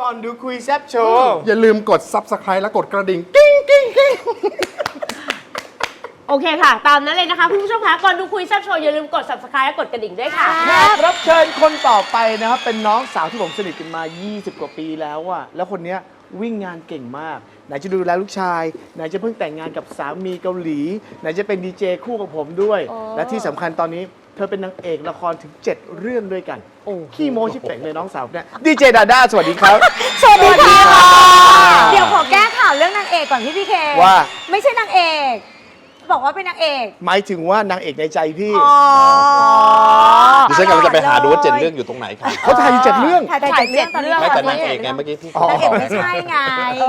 ก่อนดูคุยแซบโชว์ อย่าลืมกด subscribe และกดกระดิ่งกิ้งกิ้งกิ้งโอเคค่ะ ตามนั้นเลยนะคะคุณผู้ชมคะก่อนดูคุยแซ่บโชว์อย่าลืมกด subscribe และกดกระดิ่งด้วยค่ะ แขกรับเชิญคนต่อไปนะครับ เป็นน้องสาวที่ผมสนิทกันมา 20 กว่าปีแล้วอะแล้วคนเนี้ยวิ่งงานเก่งมาก ไหนจะดูแลลูกชาย ไหนจะเพิ่งแต่งงานกับสามีเกาหลี ไหนจะเป็นดีเจคู่กับผมด้วยอ๋อและที่สำคัญตอนนี้ เธอเป็นนางเอกละครถึง 7 เรื่องด้วยกัน ขี้โม้ชิบเป่งเลยน้องสาวเนี่ยดีเจดาด้าสวัสดีครับ สวัสดีค่ะ เดี๋ยวขอแก้ข่าวเรื่องนางเอกก่อนพี่พี่เคว่า ไม่ใช่นางเอก บอกว่าเป็นนางเอกหมายถึงว่านางเอกในใจพี่อ๋อดิฉันกำลังจะไปหาดูว่าเจ็ดเรื่องอยู่ตรงไหนครับเขาถ่ายอยู่เจ็ดเรื่องถ่ายแต่เจ็ดเรื่องตอนนี้ไม่แต่ถ่นายงเอกไงเมื่อกี้ที่อ๋อนางเอกไม่ใช่ไงเอ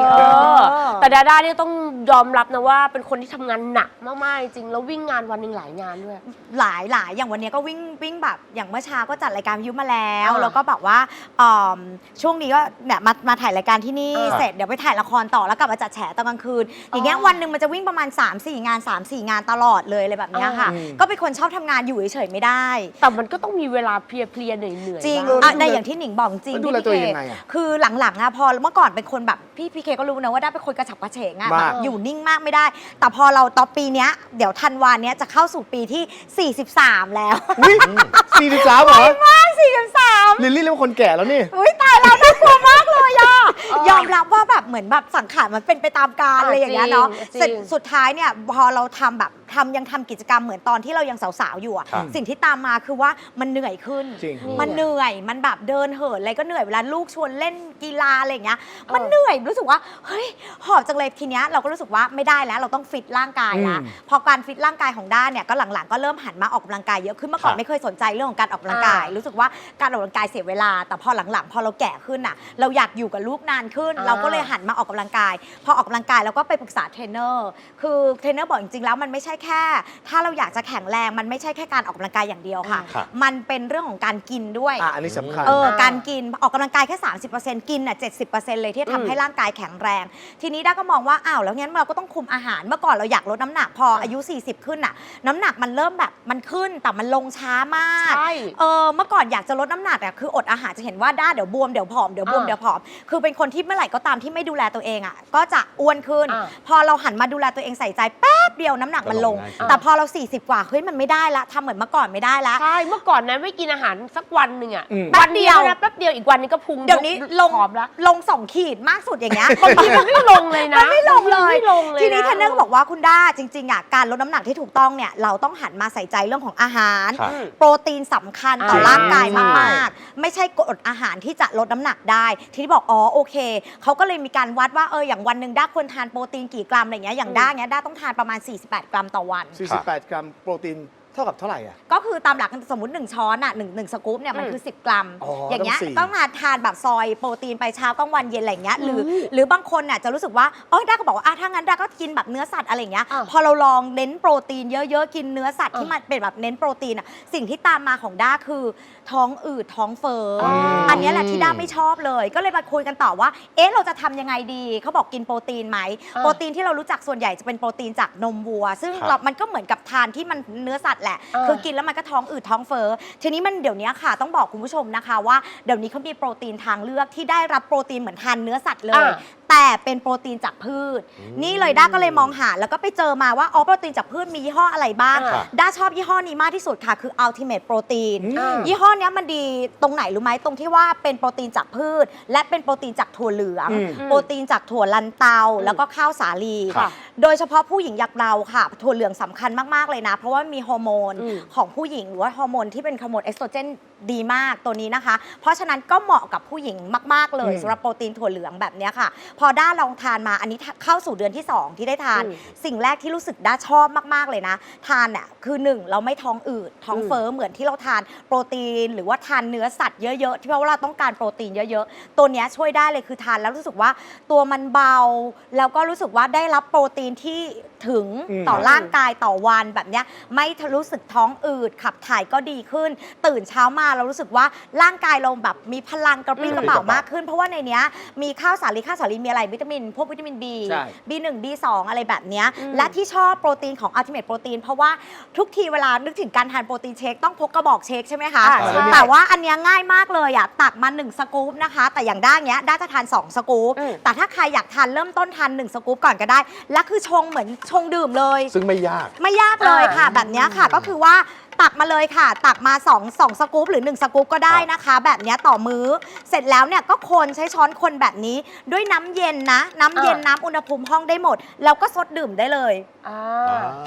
อแต่ดาด้าเนี่ยต้องยอมรับนะว่าเป็นคนที่ทำงานหนักมากๆจริงแล้ววิ่งงานวันหนึ่งหลายงานด้วยหลายหลายอย่างวันนี้ก็วิ่งวิ่งแบบอย่างเมื่อเช้าก็จัดรายการวิทยุมาแล้วอ่าแล้วก็แบบว่าอ่อช่วงนี้ก็เนี่ยมามาถ่ายรายการที่นี่อ่าเสร็จเดี๋ยวไปถ่ายละครต่อแล้วกลับมาจัดแฉตอนกลางคืนอย่างเงี้ยอ๋อวันหนึ่งมันจะวิ่งประมาณ 3-4 งาน3-4 งานตลอดเลยอะไรแบบเนี้ยค่ะอืมก็เป็นคนชอบทำงานอยู่เฉยๆไม่ได้ แต่มันก็ต้องมีเวลาเพลียๆเหนื่อยๆจริงบ้าอะในอย่างที่หนิงบอกจริงแล้วดูแลพี่ตัวเองเคยังไงอะคือหลังๆอะพอเมื่อก่อนเป็นคนแบบพี่พีเคก็รู้นะว่าได้เป็นคนกระฉับกระเฉงอะมาก แบบอยู่นิ่งมากไม่ได้ แต่พอเราต่อปีเนี้ยเดี๋ยวธันวาเนี้ยจะเข้าสู่ปีที่ 43 แล้วอุ้ยสี่สิบสามเหรอ มาก43 ลิลลี่เรียกว่าคนแก่แล้วนี่ อุ้ยตายแล้วน่ากลัวมากเล ยอะยอมรับว่าแบบเหมือนแบบสังขารมันเป็นไปตามกาลอะอะไรอย่างเงี้ยเนาะจริง เสร็จสุดท้ายเนี่ยพอเราทำแบบ ทำยังทำกิจกรรมเหมือนตอนที่เรายังสาวๆอยู่อะครับ สิ่งที่ตามมาคือว่ามันเหนื่อยขึ้น จริง มันเหนื่อยมันแบบเดินเหินอะไรก็เหนื่อยเวลาลูกชวนเล่นกีฬาอะไรอย่างเงี้ยมันเหนื่อยรู้สึกว่าเฮ้ยหอบจังเลยทีเนี้ยเราก็รู้สึกว่าไม่ได้แล้วเราต้องฟิตร่างกายละอืม พอการฟิตร่างกายของด้านเนี่ยก็หลังๆ ก็เริ่มหันมาออกกำลังกายเยอะขึ้นเมื่อก่อนครับไม่เคยสนใจเรื่องของการออกกำลังกายอ่ารู้รู้สึกว่าการออกกำลังกายเสียเวลา แต่พอหลังๆ พอเราแก่ขึ้นน่ะเราอยากอยู่กับลูกนานขึ้น อ่า เราก็เลยหันมาออกกำลังกาย พอออกกำลังกายเราก็ไปปรึกษาเทรนเนอร์คือเทรนเนอร์บอกจริงๆแล้วมันไม่ใช่แค่ ถ้าเราอยากจะแข็งแรงมันไม่ใช่แค่การออกกำลังกายอย่างเดียวค่ะ ครับ มันเป็นเรื่องของการกินด้วย อะอันนี้สำคัญ เอออ่าการกินออกกำลังกายแค่ 30%กินอะ70%เลยที่อืมทำให้ร่างกายแข็งแรง ทีนี้ด้าก็มองว่าอ้าวแล้วงั้นเราก็ต้องคุมอาหารเมื่อก่อนเราอยากลดน้ำหนักพออายุ 40 ขึ้นอะ น้ำหนักมันเริ่มแบบมันขึ้นแต่มันลงช้ามากใช่เออเมื่อก่อนอยากจะลดน้ำหนักอะคืออดอาหารจะเห็นว่าด้าเดี๋ยวบวมเดี๋ยวผอมเดี๋ยวบวมอ่าเดี๋ยวผอมคือเป็นคนที่เมื่อไหร่ก็ตามที่ไม่ดูแลตัวเองอะก็จะอ้วนขึ้น อ่า พอเราหันมาดูแลตัวเองใส่ใจแป๊บเดียวน้ำหนักมันลงก็ลงง่ายขึ้นแต่พอเรา 40 กว่าเฮ้ยมันไม่ได้ละทำเหมือนเมื่อก่อนไม่ได้ละ ใช่ เมื่อก่อนนะไม่กินอาหารสักวันหนึ่งอะอืม วันเดียวแป๊บเดียวนะแป๊บเดียวอีกวันนึงก็พุงเดี๋ยวนี้ลงผอมละลงสองขีดมากสุดอย่างเงี้ย บางทีมันไม่ลงเลยนะมันไม่ลงเลย ไม่ลงเลยทีนี้เทรนเนอร์ก็บอกว่าคุณด้าจริงๆอะการลดน้ำหนักที่ถูกต้องเนี่ยเราต้องหันมาใส่ใจเรื่องของอาหาร ครับ โปรตีนสำคัญต่ออ่าร่างกายใช่มากๆ ไม่ใช่กดอาหารที่จะลดน้ำหนักได้ ทีนี้บอกอ๋อโอเคเขาก็เลยมีการวัดว่าเอออย่างวันหนึ่งด้าควรทานโปรตีนกี่กรัมอะไรเงี้ยอย่างด้าเงี้ยด้าต้องทานประมาณ 48 กรัมต่อวัน 48 กรัมโปรตีนเท่ากับเท่าไหร่อะ ก็คือตามหลักสมมติ 1 ช้อนอะหนึ่งหนึ่งสกู๊ปเนี่ยมันอืมคือ 10 กรัม อ๋อออย่างเงี้ยต้องสี่ ต้องมาทานแบบซอยโปรตีนไปเช้ากลางวันเย็นอะไรอย่างเงี้ยหรืออืมหรือบางคนเนี่ยจะรู้สึกว่าเออด้าก็บอกว่าอะถ้างั้นด้าก็กินแบบเนื้อสัตว์อะไรอย่างเงี้ยอะพอเราลองเน้นโปรตีนเยอะๆกินเนื้อสัตว์อะที่มันเป็นแบบเน้นโปรตีนอะสิ่งที่ตามมาของด้าคือ ท้องอืดท้องเฟ้ออออันเนี้ยแหละที่ด้าไม่ชอบเลย ก็เลยมาคุยกันต่อว่า เอ๊ะเราจะทำยังไงดีเขาบอกกินโปรตีนไหมอะโปรตีนที่เรารู้จักส่วนใหญ่จะเป็นโปรตีนจากนมวัว ซึ่งครับ เรามันก็เหมือนกับทานที่มันเนื้อสัตว์แหละ เออ คือกินแล้วมันก็ท้องอืดท้องเฟ้อทีนี้มันเดี๋ยวนี้ค่ะ ต้องบอกคุณผู้ชมนะคะว่าเดี๋ยวนี้เขามีโปรตีนทางเลือกที่ได้รับโปรตีนเหมือนทานเนื้อสัตว์เลย อะ แต่เป็นโปรตีนจากพืช นี่เลยด้าก็เลยมองหาแล้วก็ไปเจอมาว่าอ๋อโปรตีนจากพืชมียี่ห้ออะไรบ้างอะด้าชอบยี่ห้อนี้มากที่สุดค่ะ คือ Ultimate Protein อืม ยี่ห้อเนี้ยมันดีตรงไหนรู้ไหมตรงที่ว่าเป็นโปรตีนจากพืช และเป็นโปรตีนจากถั่วเหลือง อืม โปรตีนจากถั่วลันเตาแล้วก็ข้าวสาลี ค่ะ โดยเฉพาะผู้หญิงอย่างเราค่ะ ถั่วเหลืองสำคัญมาก ๆ เลยนะ เพราะว่ามีฮอร์โมนอืมของผู้หญิงหรือว่าฮอร์โมนที่เป็นฮอร์โมนเอสโตรเจน ดีมากตัวนี้นะคะ เพราะฉะนั้นก็เหมาะกับผู้หญิงมาก ๆ เลยอืมสำหรับโปรตีนถั่วเหลืองแบบเนี้ยค่ะ พอด้าลองทานมาอันนี้เข้าสู่เดือนที่ 2 ที่ได้ทาน อืมสิ่งแรกที่รู้สึกด้าชอบมาก ๆ เลยนะ ทานเนี่ยคือ 1 เราไม่ท้องอืดท้องอืม เฟ้อเหมือนที่เราทานโปรตีน หรือว่าทานเนื้อสัตว์เยอะ ๆ ที่เพราะว่าเราต้องการโปรตีนเยอะ ๆ ตัวเนี้ยช่วยได้เลยคือทานแล้วรู้สึกว่าตัวมันเบา แล้วก็รู้สึกว่าได้รับโปรตีนที่ ถึงอืม ต่อร่างกายต่อวันแบบเนี้ยไม่รู้สึกท้องอืดขับถ่ายก็ดีขึ้น ตื่นเช้ามาเรารู้สึกว่าร่างกายเราแบบมีพลังกระปรี้กระเป๋ามากขึ้น เพราะว่าในเนี้ยมีข้าวสาลีข้าวสาลีมีอะไรวิตามิน พวกวิตามิน B ใช่ B1 B2 อะไรแบบเนี้ยอืมและที่ชอบโปรตีนของ Ultimate Protein เพราะว่าทุกทีเวลานึกถึงการทานโปรตีนเชคต้องพกกระบอกเชคใช่ไหมคะ อ่าใช่ แต่ว่าอันเนี้ยง่ายมากเลยอะตักมา 1 สกู๊ปนะคะ แต่อย่างด้านเนี้ยด้าจะทาน 2 สกู๊ปอืมแต่ถ้าใครอยากทานเริ่มต้นทาน 1 สกู๊ปก่อนก็ได้ และคือชงเหมือนชงดื่มเลย ซึ่งไม่ยาก ไม่ยากเลยค่ะอ่าแบบเนี้ยค่ะก็คือว่า ตักมาเลยค่ะ ตักมา2 2สกู๊ปหรือ 1 สกู๊ปก็ได้นะคะ แบบเนี้ยต่อมื้อ เสร็จแล้วเนี่ยก็คนใช้ช้อนคนแบบนี้ด้วยน้ำเย็นนะ น้ำเย็นอ่าน้ำอุณหภูมิห้องได้หมด แล้วก็ซดดื่มได้เลย อ่า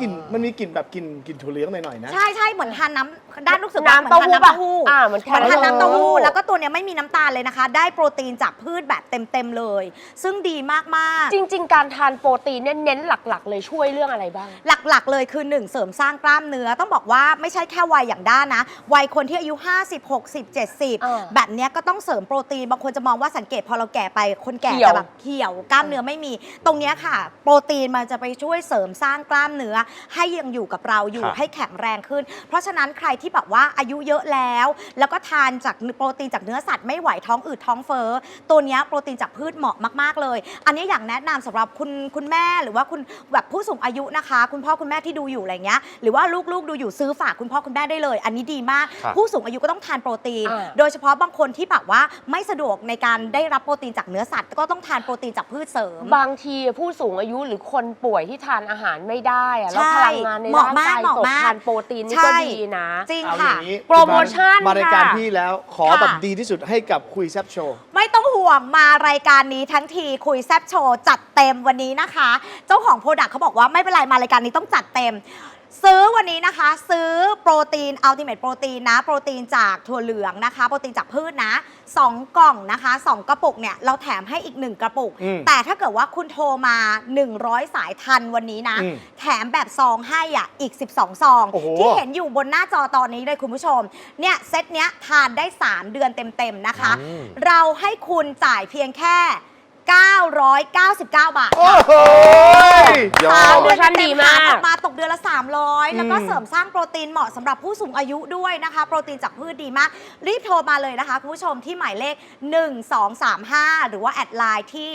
กลิ่นมันมีกลิ่นแบบกลิ่นกลิ่นถั่วเหลืองหน่อยๆนะ ใช่ใช่เหมือนทานน้ำด้านรู้สึกว่าเหมือนน้ำเต้าทานหู้น้ำเต้าหู้ป่ะอ่าเหมือนเหมือนทานน้ำเต้าหู้อ๋อแล้วก็ตัวเนี้ยไม่มีน้ำตาลเลยนะคะ ได้โปรตีนจากพืชแบบเต็มๆเลย ซึ่งดีมากๆ จริง ๆ การทานโปรตีนเนี่ยเน้นหลัก ๆ เลยช่วยเรื่องอะไรบ้าง หลักๆ เลยคือ 1 เสริมสร้างกล้ามเนื้อต้องบอกว่าไม่ใช่แค่วัยอย่างด้านนะ วัยคนที่อายุ 50 60อ่า70 แบบเนี้ยก็ต้องเสริมโปรตีน บางคนจะมองว่าสังเกตพอเราแก่ไปคนแก่เหี่ยว จะแบบเหี่ยวกล้ามเนื้อไม่มี ตรงเนี้ยค่ะ โปรตีนมันจะไปช่วยเสริมสร้างกล้ามเนื้อ ให้ยังอยู่กับเราอยู่ครับให้แข็งแรงขึ้น เพราะฉะนั้นใครที่แบบว่าอายุเยอะแล้ว แล้วก็ทานจากโปรตีนจากเนื้อสัตว์ไม่ไหวท้องอืดท้องเฟ้อตัวเนี้ยโปรตีนจากพืชเหมาะมากๆเลย อันนี้อยากแนะนำสำหรับคุณคุณแม่หรือว่าคุณแบบผู้สูงอายุนะคะ คุณพ่อคุณแม่ที่ดูอยู่อะไรเงี้ยหรือว่าลูกๆดูอยู่ซื้อฝากคุณพ่อคุณแม่ได้เลย อันนี้ดีมาก ครับผู้สูงอายุก็ต้องทานโปรตีน อ่า โดยเฉพาะบางคนที่แบบว่าไม่สะดวกในการได้รับโปรตีนจากเนื้อสัตว์ ก็ต้องทานโปรตีนจากพืชเสริม บางทีผู้สูงอายุหรือคนป่วยที่ทานอาหารไม่ได้อะแล้วใช่พลังงานในเหมาะร่างกายมากตกเหมาะมาก ทานโปรตีนนี่ใช่ก็ดีนะ จริงเอาอค่ะ ย่างนี้โปรโมชั่นมารายการค่ะ พี่แล้วขอค่ะ แบบดีที่สุดให้กับคุยแซบโชว์ ไม่ต้องห่วงมารายการนี้ทั้งทีคุยแซบโชว์จัดเต็มวันนี้นะคะ เจ้าของโปรดักต์เขาบอกว่าไม่เป็นไรมารายการนี้ต้องจัดเต็ม ซื้อวันนี้นะคะ ซื้อโปรตีนอัลติเมทโปรตีนนะ โปรตีนจากถั่วเหลืองนะคะ โปรตีนจากพืชนะ 2 กล่องนะคะ 2 กระปุกเนี่ย เราแถมให้อีก 1 กระปุก อืมแต่ถ้าเกิดว่าคุณโทรมา 100 สายทันวันนี้นะ อืมแถมแบบซองให้อะอีก 12 ซอง โอ้โห ที่เห็นอยู่บนหน้าจอตอนนี้เลยคุณผู้ชม เนี่ยเซตเนี้ยทานได้ 3 เดือนเต็มๆนะคะ อืม เราให้คุณจ่ายเพียงแค่ 999 บาท โอ้โหยอสามด เดือนโปรโมชั่นเต็ดีมๆมากหารออกมาตกเดือนละ 300 แล้วก็อืมเสริมสร้างโปรตีนเหมาะสำหรับผู้สูงอายุด้วยนะคะ โปรตีนจากพืชดีมาก รีบโทรมาเลยนะคะ คุณผู้ชมที่หมายเลข 1235 หรือว่าแอดไลน์ที่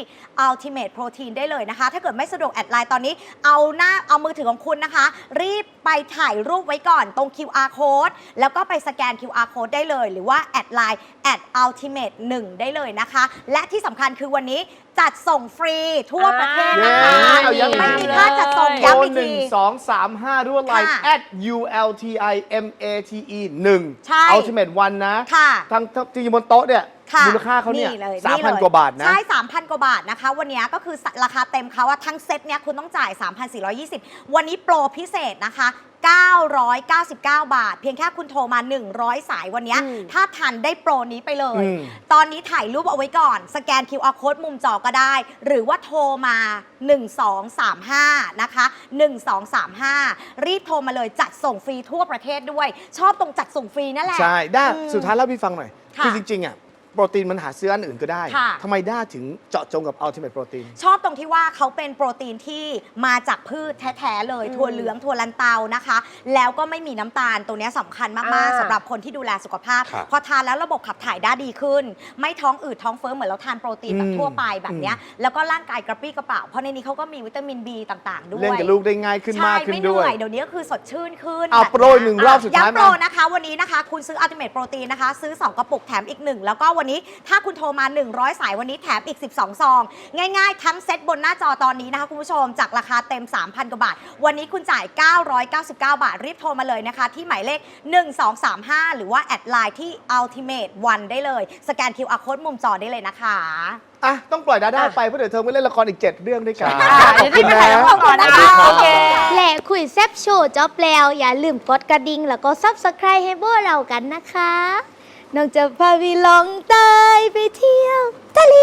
Ultimate Protein ได้เลยนะคะ ถ้าเกิดไม่สะดวกแอดไลน์ตอนนี้ เอาหน้าเอามือถือของคุณนะคะ รีบไปถ่ายรูปไว้ก่อนตรง QR code แล้วก็ไปสแกน QR code ได้เลย หรือว่าแอดไลน์แอด Ultimate 1 ได้เลยนะคะ และที่สำคัญคือวันนี้จัดส่งฟรีทั่วประเทศนะคะเย้เอาย้ำอีกไม่มีค่าจัดส่งโทรย้ำอีกหนึ่ที งสองสามห้าด้วยไลน์ ค่ะ at u l t i m a t e หนึ่ง ใช่ ultimate one นะค่ะทั้งทั้งจริงๆบนโต๊ะเนี่ย ค่ะมูลค่าเขาเนี่ยลสามพันเลยกว่าบาทนะใช่3,000กว่าบาทนะคะ วันนี้ก็คือราคาเต็มเขาว่าทั้งเซ็ตเนี้ยคุณต้องจ่าย 3,420 วันนี้โปรพิเศษนะคะ999 บาท เพียงแค่คุณโทรมา 100 สายวันเนี้ยอืมถ้าทันได้โปรนี้ไปเลยอืมตอนนี้ถ่ายรูปเอาไว้ก่อน สแกน QR code มุมจอก็ได้ หรือว่าโทรมา 1235 นะคะ 1235 รีบโทรมาเลยจัดส่งฟรีทั่วประเทศด้วย ชอบตรงจัดส่งฟรีนั่นแหละ ใช่ด้าอืมสุดท้ายเล่าพี่ฟังหน่อยค่ะคือจริง ๆ อะ โปรตีนมันหาซื้ออันอื่นก็ได้ค่ะ ทำไมด้าถึงเจาะจงกับ Ultimate Protein ชอบตรงที่ว่าเขาเป็นโปรตีนที่มาจากพืชแท้ๆเลยอืมถั่วเหลืองถั่วลันเตานะคะ แล้วก็ไม่มีน้ำตาลตัวเนี้ยสำคัญมากอ่า ๆสำหรับคนที่ดูแลสุขภาพ ครับ พอทานแล้วระบบขับถ่ายได้ดีขึ้น ไม่ท้องอืดท้องเฟ้อเหมือนเราทานโปรตีนแบอืบมทั่วไปแบบเนี้ยแล้วก็ร่างกายกระปรี้กระเป๋าเพราะในนี้เขาก็มีวิตามิน B ต่าง ๆ ด้วย เล่นกับลูกได้ง่ายขึ้นใช่มากขึ้ไม่นเหด้วย นื่อยเดี๋ยวนี้ก็คือสดชื่นขึ้นเอาแบบโปรอีกหนึ่งรอบสุดท้ายย้ำโปรมานะคะ วันนี้นะคะ คุณซื้อ Ultimate Protein นะคะ ซื้อ 2 กระปุกแถมอีก1แล้วก็วันนี้ ถ้าคุณโทรมา 100 สายวันนี้แถมอีก 12 ซอง ง่ายๆ ทั้งเซ็ตบนหน้าจอตอนนี้นะคะคุณผู้ชมจากราคาเต็ม 3,000 กว่าบาท วันนี้คุณจ่าย 999 บาท รีบโทรมาเลยนะคะ ที่หมายเลข 1235 หรือว่าแอดไลน์ที่ Ultimate One ได้เลย สแกน QR Code มุมจอได้เลยนะคะอะ ต้องปล่อยด้าด้าอะไป เพราะเดี๋ยวเธอไปเล่นละครอีก 7 เรื่องด้วยกันใช่อ่าเดี๋ยวที่ไปถ่ายละครก่อนนะคะโอเคและคุยแซบโชว์จบแล้ว อย่าลืมกดกระดิ่งแล้วก็ซับสไคร b e ให้พวกเรากันนะคะ น้องจะพาวีลองใตยไปเที่ยวทะเล